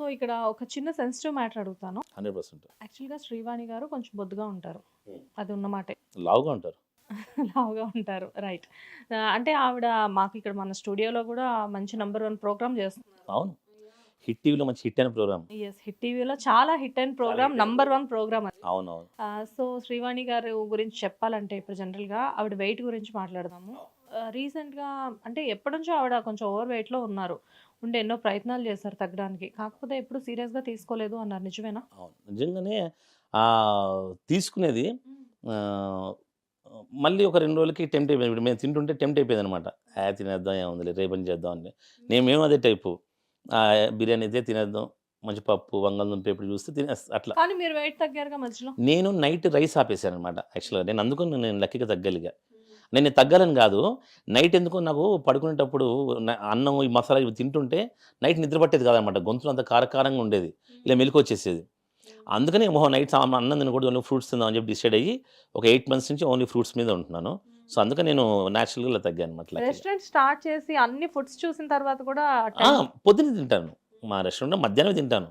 So ఇక్కడ ఒక చిన్న సెన్సిటివ్ మ్యాటర్ అడుగుతాను. Hundred percent. యాక్చువల్గా శ్రీవాణి గారు కొంచెం బొద్దుగా ఉంటారు. అది ఉన్నమాటే లావుగా ఉంటారు. లావుగా ఉంటారు. రైట్ అంటే ఆవిడ మాకు ఇక్కడ మన స్టూడియోలో కూడా మంచి నంబర్ వన్ ప్రోగ్రామ్ చేస్తున్నారు అవును. హిట్ టీవీలో మంచి హిట్ అయిన ప్రోగ్రామ్ ఎస్ హిట్ టీవీలో చాలా హిట్ అయిన ప్రోగ్రామ్ నంబర్ వన్ ప్రోగ్రామ్ అది. అవును అవును సో శ్రీవాణి గారు గురించి చెప్పాలంటే ఇప్పుడు జనరల్గా ఆవిడ వెయిట్ గురించి మాట్లాడదాము. రీసెంట్గా అంటే ఎప్పటి నుంచో ఆవిడ కొంచెం ఓవర్ వెయిట్లో ఉన్నారు. ఉండి ఎన్నో ప్రయత్నాలు చేశారు తగ్గడానికి. కాకపోతే ఎప్పుడు సీరియస్గా తీసుకోలేదు అన్నారు. నిజమేనా? అవును. నిజంగానే తీసుకునేది మళ్ళీ ఒక రెండు రోజులకి టెంప్ట్ అయిపోయింది. ఇప్పుడు మేము తింటుంటే టెంప్ట్ అయిపోయింది అనమాట ఆ తినేద్దాం ఏముంది రేపని చేద్దాం అని నేమేమో అదే టైపు. ఆ, బిర్యానీ అయితే తినేద్దాం. మంచి పప్పు బంగాళదుంప ఎప్పుడు చూస్తే తినేస్తా అట్లా. కానీ మీరు వెయిట్ తగ్గారుగా మధ్యలో? నేను నైట్ రైస్ ఆపేశాను అనమాట యాక్చువల్గా. నేను అందుకు నేను లక్కీగా తగ్గలిగా. నేను తగ్గాలని కాదు. నైట్ ఎందుకో నాకు పడుకునేటప్పుడు అన్నం ఈ మసాలా ఇవి తింటుంటే నైట్ నిద్ర పట్టేది కాదనమాట. గొంతులో అంత కారకారంగా ఉండేది. ఇలా మెలకు వచ్చేసేది అందుకనే మొహం నైట్ అన్నం తినకూడదు ఓన్లీ ఫ్రూట్స్ తిందాం అని చెప్పి డిసైడ్ అయ్యి ఒక ఎయిట్ మంత్స్ నుంచి ఓన్లీ ఫ్రూట్స్ మీద ఉంటున్నాను. సో అందుకని నేను న్యాచురల్గా ఇలా తగ్గాను లక్కీగా. రెస్టారెంట్ స్టార్ట్ చేసి అన్ని ఫుడ్స్ చూసిన తర్వాత కూడా పొద్దున్న తింటాను. మా రెస్టారెంట్లో మధ్యాహ్నం తింటాను.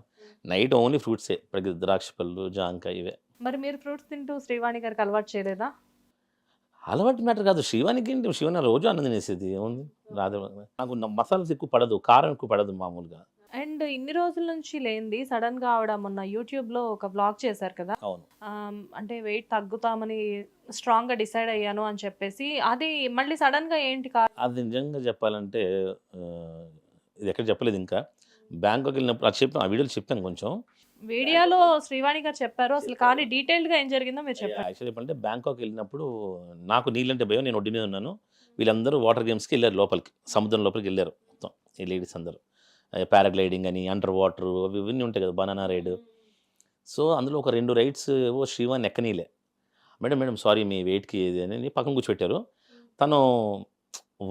నైట్ ఓన్లీ ఫ్రూట్సే. ఇప్పటికి ద్రాక్ష పళ్ళు జాంకాయ ఇవే. మరి మీరు ఫ్రూట్స్ తింటూ శ్రీవాణి గారికి అలవాటు చేయలేదా? అలవాటు మ్యాటర్ కాదు. శివానికి ఏంటి? శివన రోజు అన్నం తినేసేది. ఏముంది? రాదు నాకు మసాలాస్ ఎక్కువ పడదు. కారం ఎక్కువ పడదు మామూలుగా. అండ్ ఇన్ని రోజుల నుంచి లేనిది సడన్గా ఆవిడ మొన్న యూట్యూబ్లో ఒక బ్లాగ్ చేశారు కదా? అవును. అంటే వెయిట్ తగ్గుతామని స్ట్రాంగ్గా డిసైడ్ అయ్యాను అని చెప్పేసి అది మళ్ళీ సడన్గా ఏంటి కా అది నిజంగా చెప్పాలంటే ఇది ఎక్కడ చెప్పలేదు ఇంకా. బ్యాంకాక్ వెళ్ళినప్పుడు అది చెప్పాను ఆ వీడియోలో చెప్పాను కొంచెం. వీడియోలో శ్రీవాణి గారు చెప్పారు అసలు కానీ డీటెయిల్డ్గా ఏం జరిగిందో మీరు చెప్పారు యాక్చువల్లీ చెప్పాలంటే బ్యాంకాక్ వెళ్ళినప్పుడు నాకు నీళ్ళంటే భయం నేను ఒడ్డు మీద ఉన్నాను. వీళ్ళందరూ వాటర్ గేమ్స్కి వెళ్ళారు లోపలికి సముద్రం లోపలికి వెళ్ళారు మొత్తం ఈ లేడీస్ అందరూ. పారాగ్లైడింగ్ అని అండర్ వాటర్ అవి ఇవన్నీ ఉంటాయి కదా బనానా రైడ్ సో అందులో ఒక రెండు రైడ్స్ ఏవో శ్రీవాన్ ఎక్కనీలే. మేడం మేడం సారీ మీ వెయిట్కి ఇది అని పక్కన కూర్చోబెట్టారు. తను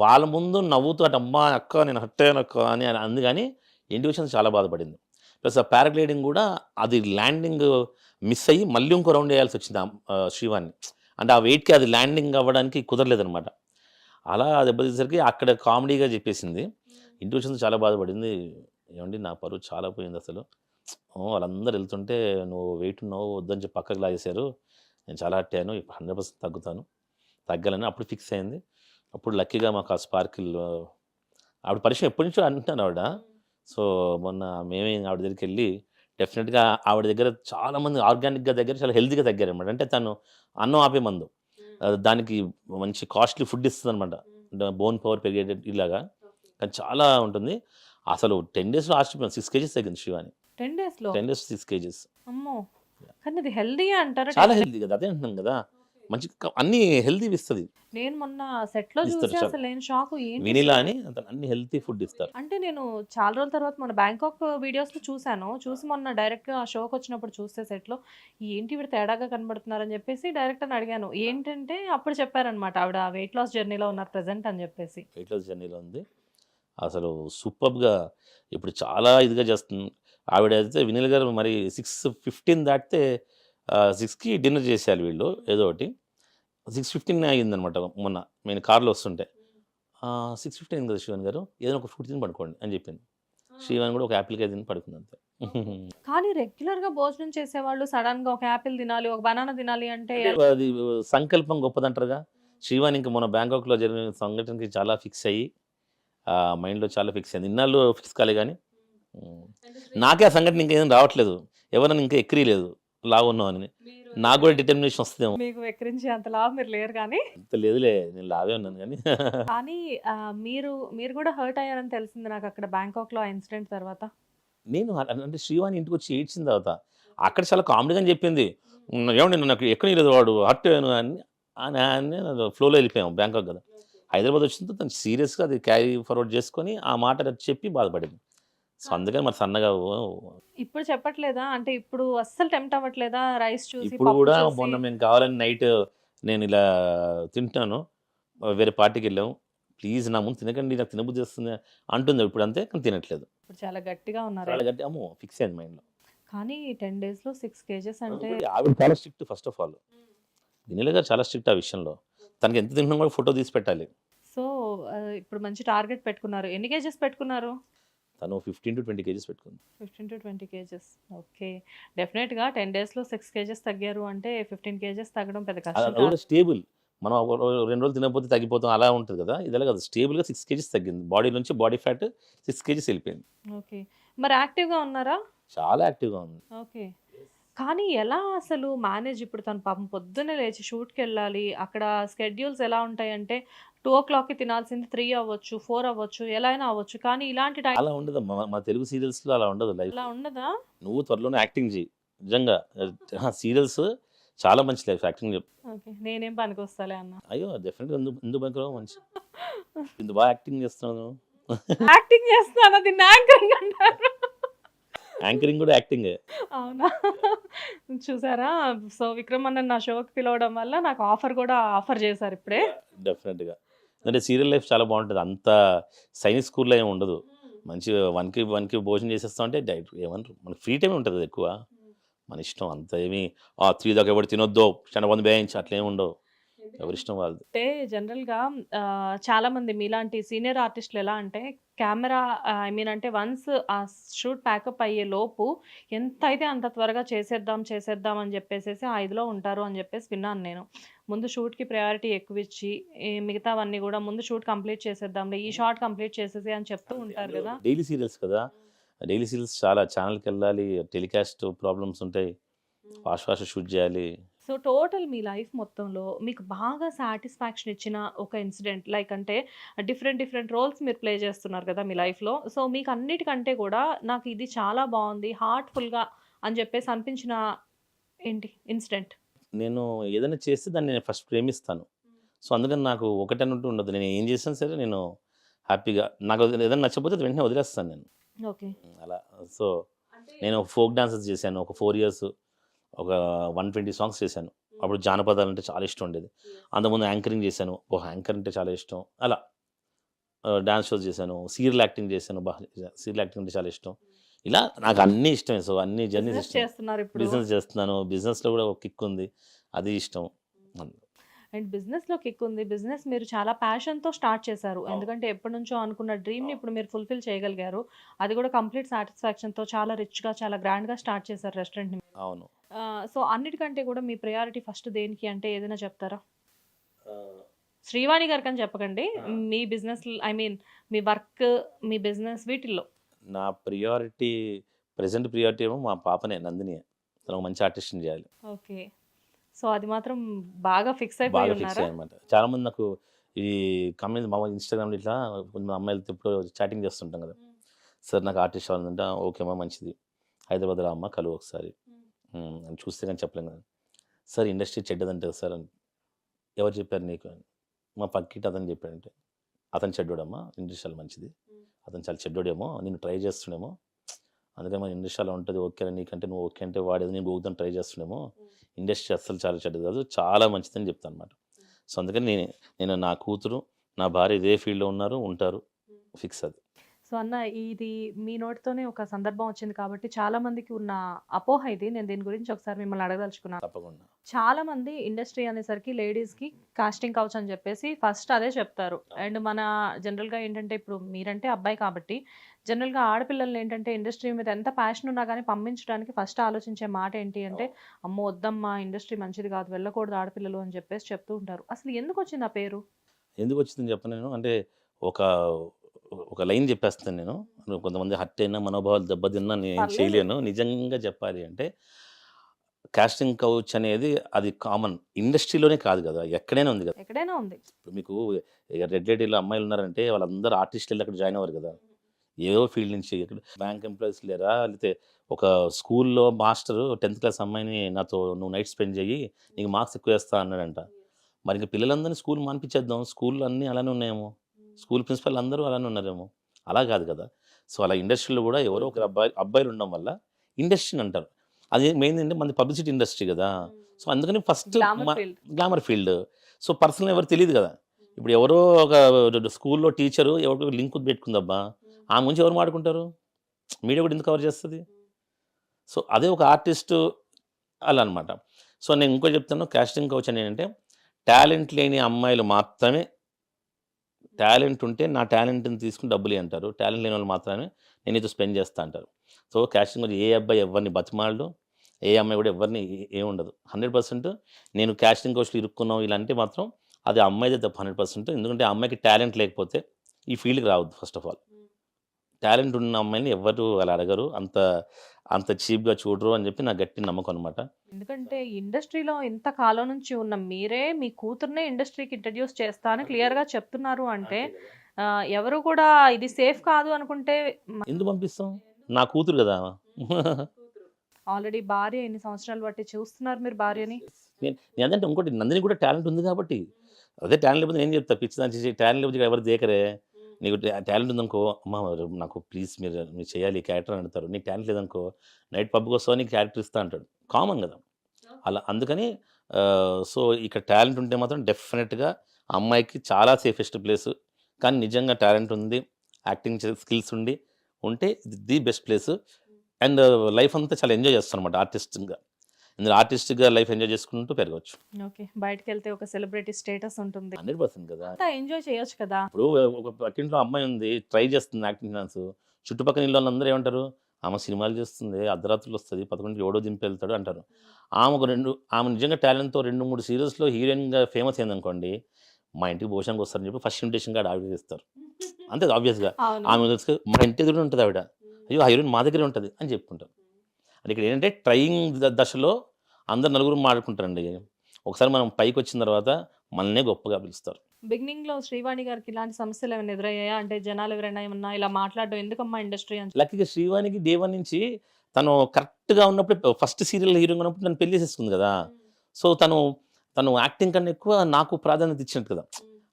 వాళ్ళ ముందు నవ్వుతూ అటు అమ్మా అక్క నేను హట్టాను అక్క అని అని అంది కానీ ఇండివిజువల్స్ చాలా బాధపడింది. ప్లస్ ఆ పారాగ్లైడింగ్ కూడా అది ల్యాండింగ్ మిస్ అయ్యి మళ్ళీ ఇంకో రౌండ్ వేయాల్సి వచ్చింది శ్రీవాన్ని అంటే ఆ వెయిట్కి అది ల్యాండింగ్ అవ్వడానికి కుదరలేదనమాట అలా దెబ్బతీసరికి అక్కడ కామెడీగా చెప్పేసింది. ఇండివిజువల్స్ చాలా బాధపడింది. ఏమండి నా పరువు చాలా పోయింది అసలు. వాళ్ళందరూ వెళ్తుంటే నువ్వు వెయిట్ ఉన్నావు వద్దని చెప్పి పక్కకు లాగేశారు. నేను చాలా హట్టాను ఇప్పుడు హండ్రెడ్ పర్సెంట్ తగ్గుతాను. తగ్గాలని అప్పుడు ఫిక్స్ అయింది. అప్పుడు లక్కీగా మాకు ఆ స్పార్కిల్ ఆవిడ పరిచయం ఎప్పటి నుంచో అంటున్నాను ఆవిడ. సో మొన్న మేమే ఆవిడ దగ్గరికి వెళ్ళి డెఫినెట్గా ఆవిడ దగ్గర చాలా మంది ఆర్గానిక్గా దగ్గర చాలా హెల్తీగా తగ్గారు అనమాట అంటే తను అన్నం ఆపే మందు. దానికి మంచి కాస్ట్లీ ఫుడ్ ఇస్తుంది అనమాట బోన్ పవర్ పెరిగే ఇలాగా. కానీ చాలా ఉంటుంది. అసలు టెన్ డేస్లో ఆస్ట్రిపోయింది సిక్స్ కేజీస్ తగ్గింది శివాని. టెన్ డేస్లో టెన్ డేస్ సిక్స్ కేజీస్. అమ్మో! కానీ హెల్దీ అంటారా చాలా హెల్తీ కదా అదే అంటున్నాం కదా. మంచి అన్ని హెల్తీ ఇస్తుంది. నేను మొన్న సెట్లో చూసి. అసలు నేను షాక్ ఏంటి వెనీలా అని అన్ని హెల్తీ ఫుడ్ ఇస్తారు. అంటే నేను చాలా రోజుల తర్వాత మన బ్యాంకాక్ వీడియోస్లో చూసాను చూసి మొన్న డైరెక్ట్గా ఆ షోకి వచ్చినప్పుడు చూస్తే సెట్లో ఏంటి వీడు తేడాగా కనబడుతున్నారని చెప్పేసి డైరెక్ట్ అని అడిగాను. ఏంటంటే అప్పుడు చెప్పారనమాట ఆవిడ వెయిట్ లాస్ జర్నీలో ఉన్నారు ప్రెసెంట్ అని చెప్పేసి. వెయిట్ లాస్ జర్నీలో ఉంది. అసలు సూపర్గా ఇప్పుడు చాలా ఇదిగా చేస్తుంది ఆవిడ అయితే వినిల్ గారు మరి సిక్స్ ఫిఫ్టీన్ దాటితే సిక్స్కి డిన్నర్ చేసేయాలి వీళ్ళు ఏదో ఒకటి. సిక్స్ ఫిఫ్టీన్ అయ్యిందనమాట మొన్న నేను కార్లో వస్తుంటే. సిక్స్ ఫిఫ్టీన్ కదా శివన్ గారు? ఏదైనా ఒక ఫ్రూట్ తిని పడుకోండి అని చెప్పింది. శివన్ కూడా ఒక యాపిల్ కాయ తిని పడుకుంది అంతే. కానీ రెగ్యులర్గా భోజనం చేసేవాళ్ళు సడన్గా ఒక యాపిల్ తినాలి ఒక బనానా తినాలి అంటే అది సంకల్పం గొప్పదంటారుగా? శ్రీవాణి ఇంకా మన బ్యాంకాక్లో జరిగిన సంఘటనకి చాలా ఫిక్స్ అయ్యి ఆ మైండ్లో చాలా ఫిక్స్ అయింది. ఇన్నాళ్ళు ఫిక్స్ కాలే కానీ ఉమ్, నాకే ఆ సంఘటన ఇంకేం రావట్లేదు. ఎవరైనా ఇంకా ఎక్కిరియలేదు లావు ఉన్నావు అని నాకు కూడా డిటర్మినేషన్ వస్తుందేమో. మీకు వెక్కిరించి అంతలా మీరు లేరు కానీ? అంత లేదులే నేను లావే ఉన్నాను కానీ. కానీ ఆ, మీరు మీరు కూడా హర్ట్ అయ్యారని తెలిసింది నాకు అక్కడ బ్యాంకాక్లో ఆ ఇన్సిడెంట్ తర్వాత. నేను అ- అంటే శ్రీవాణి ఇంటికి వచ్చి ఏడ్చిన తర్వాత అక్కడ చాలా కామెడీగా చెప్పింది. "ఉమ్, ఏమండి నాకు ఎక్కలేదు వాడు? హర్ట్ అయ్యాను అని అని అని ఫ్లోలో వెళ్ళిపోయాం బ్యాంకాక్ కదా. హైదరాబాద్ వచ్చిన తర్వాత తను సీరియస్గా అది క్యారీ ఫార్వర్డ్ చేసుకొని ఆ మాట చెప్పి బాధపడింది. సో అందుకని మరి సన్నగా ఇప్పుడు చెప్పట్లేదా? అంటే ఇప్పుడు అస్సలు టెంప్ట్ అవ్వట్లేదా రైస్ చూసి ఇప్పుడు కూడా? మొన్న మేము కావాలని నైట్ నేను ఇలా తింటున్నాను. వేరే పార్టీకి వెళ్ళాం. ప్లీజ్ నా ముందు తినకండి నాకు తినబుద్ధి వస్తుంది అంటుంది. ఇప్పుడు అంతే కానీ తినట్లేదు. ఇప్పుడు చాలా గట్టిగా ఉన్నారు. చాలా గట్టి అమ్మో ఫిక్స్ అయింది మైండ్లో కానీ టెన్ డేస్లో సిక్స్ కేజెస్ అంటే ఆవిడ చాలా strict first of all. Vineela garu చాలా స్ట్రిక్ట్ ఆ విషయంలో. తనకి ఎంత తింటున్నా కూడా ఫోటో తీసి పెట్టాలి. సో ఇప్పుడు మంచి టార్గెట్ పెట్టుకున్నారు. ఎన్ని కేజెస్ పెట్టుకున్నారు? తను ఫిఫ్టీన్ టు ట్వంటీ కేజీస్ పెట్టుకుంది. Fifteen to twenty kgs. Okay. డెఫినెట్గా టెన్ డేస్లో సిక్స్ కేజెస్ తగ్గారు అంటే ఫిఫ్టీన్ కేజెస్ తగ్గడం పెద్ద కష్టం స్టేబుల్. మనం రెండు రోజులు తినకపోతే తగ్గిపోతాం అలా ఉంటుంది కదా. ఇదిలా కాదు స్టేబుల్గా సిక్స్ కేజీస్ తగ్గింది. బాడీ నుంచి బాడీ ఫ్యాట్ సిక్స్ కేజీస్ వెళ్ళిపోయింది. ఓకే. మరి యాక్టివ్గా ఉన్నారా? చాలా యాక్టివ్గా ఉంది. ఓకే. కానీ ఎలా అసలు మేనేజ్ ఇప్పుడు తను పాపం పొద్దున్నే లేచి షూట్కి వెళ్ళాలి అక్కడ స్కెడ్యూల్స్ ఎలా ఉంటాయంటే టూ ఓ క్లాక్కి తినాల్సింది త్రీ అవ్వచ్చు ఫోర్ అవ్వచ్చు ఎలా అయినా అవ్వచ్చు. కానీ ఇలాంటి టైం అలా ఉండదు. మా తెలుగు సీరియల్స్లో అలా ఉండదు లైఫ్. అలా ఉండదా? నువ్వు త్వరలోనే యాక్టింగ్ చేయి నిజంగా. సీరియల్స్ చాలా మంచి లైఫ్. Acting okay. నేనేం పనికి వస్తాలే అన్న. అయ్యో డెఫినెట్గా ఎందుకు ఎందుకు పనికిరావు మంచి ఇంత బాగా యాక్టింగ్ చేస్తున్నావు యాక్టింగ్ చేస్తాను అది యాంకరింగ్ అంటారు. యాంకరింగ్ కూడా యాక్టింగే. అవునా? చూసారా? సో విక్రమ్ అన్న నా షోకి పిలవడం వల్ల నాకు ఆఫర్ కూడా ఆఫర్ చేశారు ఇప్పుడే. డెఫినెట్గా అంటే సీరియల్ లైఫ్ చాలా బాగుంటుంది. అంత సైన్స్ స్కూల్లో ఏమి ఉండదు. మంచి వన్కి వన్కి భోజనం చేసేస్తాం అంటే డైట్ ఏమన్నారు మనకి ఫ్రీ టైం ఉంటుంది ఎక్కువ. మన ఇష్టం అంత ఏమి త్రీ దాకా ఎవరు తినొద్దు చాలా మంది వేయించి అట్లా ఏమి ఉండవు. ఎవరి ఇష్టం వాళ్ళది. అంటే జనరల్గా చాలా మంది మీలాంటి సీనియర్ ఆర్టిస్టులు ఎలా అంటే కెమెరా ఐ మీన్ అంటే వన్స్ ఆ షూట్ ప్యాకప్ అయ్యే లోపు ఎంత అయితే అంత త్వరగా చేసేద్దాం చేసేద్దాం అని చెప్పేసి ఆ ఇదిలో ఉంటారు అని చెప్పేసి విన్నాను నేను. ముందు షూట్కి ప్రయారిటీ ఎక్కువ ఇచ్చి మిగతావన్నీ కూడా ముందు షూట్ కంప్లీట్ చేసేద్దాంలే ఈ షార్ట్ కంప్లీట్ చేసేసి అని చెప్తూ ఉంటారు కదా. డైలీ సీరియల్స్ కదా. డైలీ సీరియల్స్ చాలా ఛానల్కి వెళ్ళాలి టెలికాస్ట్ ప్రాబ్లమ్స్ ఉంటాయి. ఫాస్ట్ ఫాస్ట్ షూట్ చేయాలి సో టోటల్ మీ లైఫ్ మొత్తంలో మీకు బాగా సాటిస్ఫాక్షన్ ఇచ్చిన ఒక ఇన్సిడెంట్ లైక్ అంటే డిఫరెంట్ డిఫరెంట్ రోల్స్ మీరు ప్లే చేస్తున్నారు కదా మీ లైఫ్లో. సో మీకు అన్నిటికంటే కూడా నాకు ఇది చాలా బాగుంది హార్ట్ఫుల్గా అని చెప్పేసి అనిపించిన ఏంటి ఇన్సిడెంట్? నేను ఏదైనా చేస్తే దాన్ని నేను ఫస్ట్ ప్రేమిస్తాను. సో అందుకని నాకు ఒకటన్నట్టు ఉండదు. నేను ఏం చేసినా సరే నేను హ్యాపీగా నాకు ఏదైనా నచ్చకపోతే వెంటనే వదిలేస్తాను నేను. ఓకే. అలా. సో నేను ఫోక్ డాన్సెస్ చేశాను ఒక ఫోర్ ఇయర్స్. ఒక వన్ ట్వంటీ సాంగ్స్ చేశాను. అప్పుడు జానపదాలు అంటే చాలా ఇష్టం ఉండేది. అంతకుముందు యాంకరింగ్ చేశాను. ఓ యాంకర్ అంటే చాలా ఇష్టం. అలా డాన్స్ షోస్ చేశాను. సీరియల్ యాక్టింగ్ చేశాను. బాగా సీరియల్ యాక్టింగ్ అంటే చాలా ఇష్టం. ఇలా నాకు అన్నీ ఇష్టమే. సో అన్ని జర్నీస్ ఇష్టం. బిజినెస్ చేస్తున్నాను. బిజినెస్లో కూడా ఒక కిక్ ఉంది. అది ఇష్టం. అండ్ బిజినెస్లో కిక్ ఉంది. బిజినెస్ మీరు చాలా ప్యాషన్తో స్టార్ట్ చేశారు. ఎందుకంటే ఎప్పటి నుంచో అనుకున్న డ్రీమ్ని. ఇప్పుడు మీరు ఫుల్ఫిల్ చేయగలిగారు. అది కూడా కంప్లీట్ సాటిస్ఫాక్షన్తో చాలా రిచ్గా చాలా గ్రాండ్గా స్టార్ట్ చేశారు రెస్టారెంట్ని అవును. సో అన్నిటికంటే కూడా మీ ప్రయారిటీ ఫస్ట్ దేనికి అంటే ఏదైనా చెప్తారా? శ్రీవాణి గారికి అని చెప్పకండి. మీ బిజినెస్ ఐ మీన్ మీ వర్క్ మీ బిజినెస్ వీటిల్లో. నా ప్రియారిటీ ప్రజెంట్ ప్రియారిటీ ఏమో మా పాపనే నందిని తను మంచి ఆర్టిస్ట్ని చేయాలి. ఓకే. సో అది మాత్రం బాగా ఫిక్స్ అయిపోయి బాగా ఫిక్స్ ఉన్నారా? అనమాట చాలా మంది నాకు ఈ కమెంట్స్ మా ఇన్స్టాగ్రామ్లో ఇట్లా కొంచెం అమ్మాయిలతో ఇప్పుడు చాటింగ్ చేస్తుంటాం కదా. సార్ నాకు ఆర్టిస్ట్ అవ్వాలంటే ఓకేమా మంచిది. హైదరాబాద్ రా అమ్మ కలువు ఒకసారి. ఉమ్, అని చూస్తే కానీ చెప్పలేం కదా. సార్ ఇండస్ట్రీ చెడ్డదంటే సార్ అని. ఎవరు చెప్పారు నీకు? అని. మా పక్కింటి అతను చెప్పాడంటే. అతను చెడ్డోడమ్మా ఇండస్ట్రీ మంచిది. అతను చాలా చెడ్డోడేమో నేను ట్రై చేస్తుండేమో. అందుకని మన ఇండస్ట్రీ అలా ఉంటుంది ఓకే నీకంటే నువ్వు ఓకే అంటే వాడేది నేను గోగుతాను ట్రై చేస్తుండేమో. ఇండస్ట్రీ అస్సలు చాలా చెడ్డది కాదు చాలా మంచిదని చెప్తాను అనమాట సో అందుకని నేను నేను నా కూతురు నా భార్య ఇదే ఫీల్డ్లో ఉన్నారు ఉంటారు ఫిక్స్ అది. సో అన్న ఇది మీ నోటితోనే ఒక సందర్భం వచ్చింది కాబట్టి చాలా మందికి ఉన్న అపోహ ఇది. నేను దీని గురించి ఒకసారి మిమ్మల్ని అడగదలుచుకున్నాను. తప్పకుండా. చాలా మంది ఇండస్ట్రీ అనేసరికి లేడీస్కి కాస్టింగ్ కౌచ్ అని చెప్పేసి ఫస్ట్ అదే చెప్తారు. అండ్ మన జనరల్గా ఏంటంటే ఇప్పుడు మీరంటే అబ్బాయి కాబట్టి జనరల్గా ఆడపిల్లల్ని ఏంటంటే ఇండస్ట్రీ మీద ఎంత ప్యాషన్ ఉన్నా కానీ పంపించడానికి ఫస్ట్ ఆలోచించే మాట ఏంటి అంటే అమ్మో వద్దమ్మా ఇండస్ట్రీ మంచిది కాదు వెళ్ళకూడదు ఆడపిల్లలు అని చెప్పేసి చెప్తూ ఉంటారు. అసలు ఎందుకు వచ్చింది ఆ పేరు? ఎందుకు వచ్చిందని చెప్పను నేను. అంటే ఒక ఒక లైన్ చెప్పేస్తాను నేను. కొంతమంది హట్ అయినా మనోభావాలు దెబ్బతిన్నా నేను. చేయలేను. నిజంగా చెప్పాలి అంటే కాస్టింగ్ కౌచ్ అనేది అది కామన్ ఇండస్ట్రీలోనే కాదు కదా ఎక్కడైనా ఉంది కదా. ఎక్కడైనా ఉంది. ఇప్పుడు మీకు రెడ్ లైటీలో అమ్మాయిలు ఉన్నారంటే వాళ్ళందరూ ఆర్టిస్టులు అక్కడ జాయిన్ అవ్వరు కదా. ఏదో ఫీల్డ్ నుంచి ఇక్కడ బ్యాంక్ ఎంప్లాయీస్ లేరా? లేకపోతే ఒక స్కూల్లో మాస్టర్ టెన్త్ క్లాస్ అమ్మాయిని నాతో నువ్వు నైట్ స్పెండ్ చేయి నీకు మార్క్స్ ఎక్కువ వేస్తా అన్నాడంట. మరి ఇంకా పిల్లలందరినీ స్కూల్ మానిపించేద్దాం. స్కూల్ అన్నీ అలానే ఉన్నాయేమో. స్కూల్ ప్రిన్సిపల్ అందరూ అలానే ఉన్నారేమో. అలా కాదు కదా. సో అలా ఇండస్ట్రీలో కూడా ఎవరో ఒక అబ్బాయి అబ్బాయిలు ఉండడం వల్ల ఇండస్ట్రీ అంటారు. అది మెయిన్ ఏంటంటే మన పబ్లిసిటీ ఇండస్ట్రీ కదా. సో అందుకని first glamour field. Glamour field. So personal ఎవరు తెలియదు కదా. ఇప్పుడు ఎవరో ఒక స్కూల్లో టీచరు ఎవరో లింక్ పెట్టుకుందబ్బా ఆమె గురించి ఎవరు మాడుకుంటారు? మీడియా కూడా ఎందుకు కవర్ చేస్తుంది? సో అదే ఒక ఆర్టిస్ట్ అలా అనమాట సో నేను ఇంకో చెప్తాను కాస్టింగ్ కౌచ్ అని ఏంటంటే టాలెంట్ లేని అమ్మాయిలు మాత్రమే టాలెంట్ ఉంటే నా టాలెంట్ని తీసుకుని డబ్బులు అంటారు. టాలెంట్ లేని వాళ్ళు మాత్రమే నేను ఇది స్పెండ్ చేస్తా అంటారు. సో క్యాస్టింగ్ మరి ఏ అబ్బాయి ఎవరిని బతిమాలడు ఏ అమ్మాయి కూడా ఎవరిని ఏముండదు హండ్రెడ్ పర్సెంట్ నేను క్యాస్టింగ్ కోచ్లు ఇరుక్కున్నాం ఇలా అంటే మాత్రం అది అమ్మాయిదే తప్ప హండ్రెడ్ పర్సెంట్. ఎందుకంటే అమ్మాయికి టాలెంట్ లేకపోతే ఈ ఫీల్డ్కి రావద్దు ఫస్ట్ ఆఫ్ ఆల్. టాలెంట్ ఉన్న అమ్మాయిని ఎవరు అలా అడగరు. అంత అంత చీప్గా చూడరు అని చెప్పి నా గట్టి నమ్మకం అనమాట ఎందుకంటే ఇండస్ట్రీలో ఇంత కాలం నుంచి ఉన్న మీరే మీ కూతుర్నే ఇండస్ట్రీకి ఇంట్రడ్యూస్ చేస్తా అని క్లియర్గా చెప్తున్నారు అంటే ఎవరు కూడా ఇది సేఫ్ కాదు అనుకుంటే ఎందుకు పంపిస్తాం? నా కూతురు కదా ఆల్రెడీ భార్య ఎన్ని సంవత్సరాలు బట్టి చూస్తున్నారు మీరు భార్యని? నేను అదంటే ఇంకోటి నందిని కూడా టాలెంట్ ఉంది కాబట్టి. అదే టాలెంట్ లేకపోతే నేను చెప్తా పిచ్చి దాని టాలెంట్ లేకపోతే ఎవరు దేకరే? నీకు టాలెంట్ ఉందనుకో అమ్మ నాకు ప్లీజ్ మీరు మీరు చేయాలి ఈ క్యారెక్టర్ అంటారు. నీకు టాలెంట్ లేదనుకో నైట్ పబ్కి వస్తావు నీకు క్యారెక్టర్ ఇస్తా అంటాడు. కామన్ కదా. అలా అందుకని సో ఇక్కడ టాలెంట్ ఉంటే మాత్రం డెఫినెట్గా అమ్మాయికి చాలా సేఫెస్ట్ ప్లేస్. కానీ నిజంగా టాలెంట్ ఉంది యాక్టింగ్ స్కిల్స్ ఉండి ఉంటే ఇది the best place. And life అంతా చాలా ఎంజాయ్ చేస్తాను అనమాట ఆర్టిస్ట్గా. ఇందులో ఆర్టిస్ట్గా లైఫ్ ఎంజాయ్ చేసుకుంటూ పెరగవచ్చు. ఓకే. బయటకు వెళ్తే ఒక సెలబ్రిటీ స్టేటస్ ఉంటుంది. హండ్రెడ్ పర్సెంట్ కదా. అంతా ఎంజాయ్ చేయొచ్చు కదా. ఇప్పుడు ఒక పక్కింట్లో అమ్మాయి ఉంది ట్రై చేస్తుంది యాక్టింగ్ ఛాన్స్ చుట్టుపక్కల ఇల్లు వాళ్ళందరూ ఏమంటారు? ఆమె సినిమాలు చేస్తుంది అర్ధరాత్రులు వస్తుంది పదకొండుకి ఏడో దింపి వెళ్తాడు అంటారు. ఆమె ఒక రెండు ఆమె నిజంగా టాలెంట్తో రెండు మూడు సీరియల్స్లో హీరోయిన్గా ఫేమస్ అయిందనుకోండి మా ఇంటికి భోజనానికి వస్తారని చెప్పి ఫస్ట్ ఇన్విటేషన్ కార్డు ఆవిడ ఇస్తారు. అంతే ఆబ్వియస్గా ఆమె మా ఇంటి ఎదురు ఉంటుంది ఆవిడ. అయ్యో హీరోయిన్ మా దగ్గరే ఉంటుంది అని చెప్పుకుంటారు. అది ఇక్కడ ఏంటంటే ట్రయింగ్ దశలో అందరు నలుగురు మాట్లాడుకుంటారండి. ఒకసారి మనం పైకి వచ్చిన తర్వాత మనల్నే గొప్పగా పిలుస్తారు. బిగినింగ్లో శ్రీవాణి గారికి ఇలాంటి సమస్యలు ఏమైనా ఎదురయ్యాయా? అంటే జనాలు ఎవరైనా ఏమన్నా ఇలా మాట్లాడడం ఎందుకమ్మా ఇండస్ట్రీ అని లక్కీగా శ్రీవానికి దేవన్ నుంచి తను కరెక్ట్గా ఉన్నప్పుడు ఫస్ట్ సీరియల్ హీరోగా ఉన్నప్పుడు నన్ను పెళ్ళి చేసుకుంది కదా. సో తను తను యాక్టింగ్ కన్నా ఎక్కువ నాకు ప్రాధాన్యత ఇచ్చినట్టు కదా.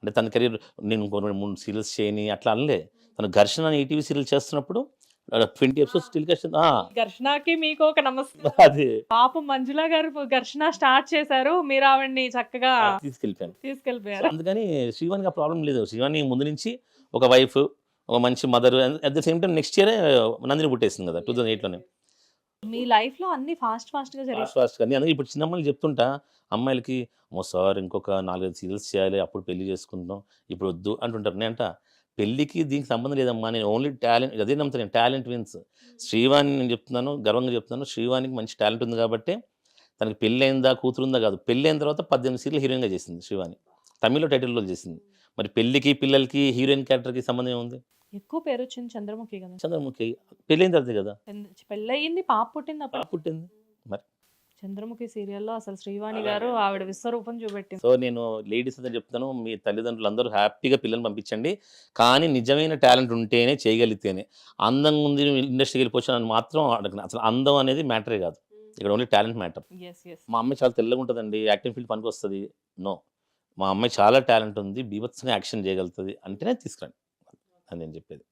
అంటే తన కెరీర్ నేను మూడు సీరియల్స్ చేయని అట్లా అనలే. తను ఘర్షణ అని ఈటీవీ సీరియల్ చేస్తున్నప్పుడు ట్వంటీ ఎపిసోడ్స్ ఘర్షణకి మీకు ఒక నమస్తే. అది. పాపం మంజులా గారు ఘర్షణ స్టార్ట్ చేశారు. మీరు ఆవిడ్ని చక్కగా తీసుకెళ్ళిపోయాను. సో తీసుకెళ్ళిపోయారు అందుకని శ్రీవానికి ఆ ప్రాబ్లం లేదు. శ్రీవాణి ముందు నుంచి ఒక వైఫ్ ఒక మంచి mother at the same time next ఇయరే నందిని పుట్టేసింది కదా టూ థౌసండ్ ఎయిట్లోనే. మీ లైఫ్లో అన్ని ఫాస్ట్ ఫాస్ట్గా ఫాస్ట్ ఫాస్ట్ కానీ అందుకే ఇప్పుడు చిన్న అమ్మాయిలు చెప్తుంటా అమ్మాయిలకి ఓ సార్ ఇంకొక నాలుగైదు సీరియల్స్ చేయాలి అప్పుడు పెళ్ళి చేసుకుంటాం ఇప్పుడు వద్దు అంటుంటారు. నేను అంట పెళ్ళికి దీనికి సంబంధం లేదమ్మా. నేను ఓన్లీ టాలెంట్ అదే నమ్ముతాను టాలెంట్ విన్స్. శ్రీవాణి నేను చెప్తున్నాను గర్వంగా చెప్తున్నాను. శ్రీవాణికి మంచి టాలెంట్ ఉంది కాబట్టి తనకి పెళ్ళి అయిందా కూతురుందా కాదు. పెళ్ళి అయిన తర్వాత పద్దెనిమిది సీరియల్ హీరోయిన్గా చేసింది శ్రీవాణి. తమిళ్ళో టైటిల్ రోల్ చేసింది. మరి పెళ్ళికి పిల్లలకి హీరోయిన్ క్యారెక్టర్కి సంబంధం ఏముంది? ఎక్కువ పేరు వచ్చింది చంద్రముఖి కదా. చంద్రముఖి. పెళ్ళి అయిన తర్వాత కదా. పెళ్ళయింది పాప పుట్టింది పాప పుట్టింది. చంద్రముఖి సీరియల్లో అసలు శ్రీవాణి గారు ఆవిడ విశ్వరూపం చూపెట్టింది సో నేను లేడీస్ అయితే చెప్తాను మీ తల్లిదండ్రులు అందరూ హ్యాపీగా పిల్లల్ని పంపించండి. కానీ నిజమైన టాలెంట్ ఉంటేనే చేయగలిగితేనే. అందంగా ఉంది ఇండస్ట్రీకి వెళ్ళిపోవచ్చు మాత్రం అడగను. అసలు అందం అనేది మ్యాటరే కాదు. ఇక్కడ ఓన్లీ టాలెంట్ మ్యాటర్. మా అమ్మాయి చాలా తెల్లగా ఉంటుందండి. యాక్టింగ్ ఫీల్డ్ పనికి వస్తుంది. నో. మా అమ్మాయి చాలా టాలెంట్ ఉంది. బీభత్సంగా యాక్షన్ చేయగలుగుతుంది అంటేనే తీసుకురండి. అని నేను చెప్పేది.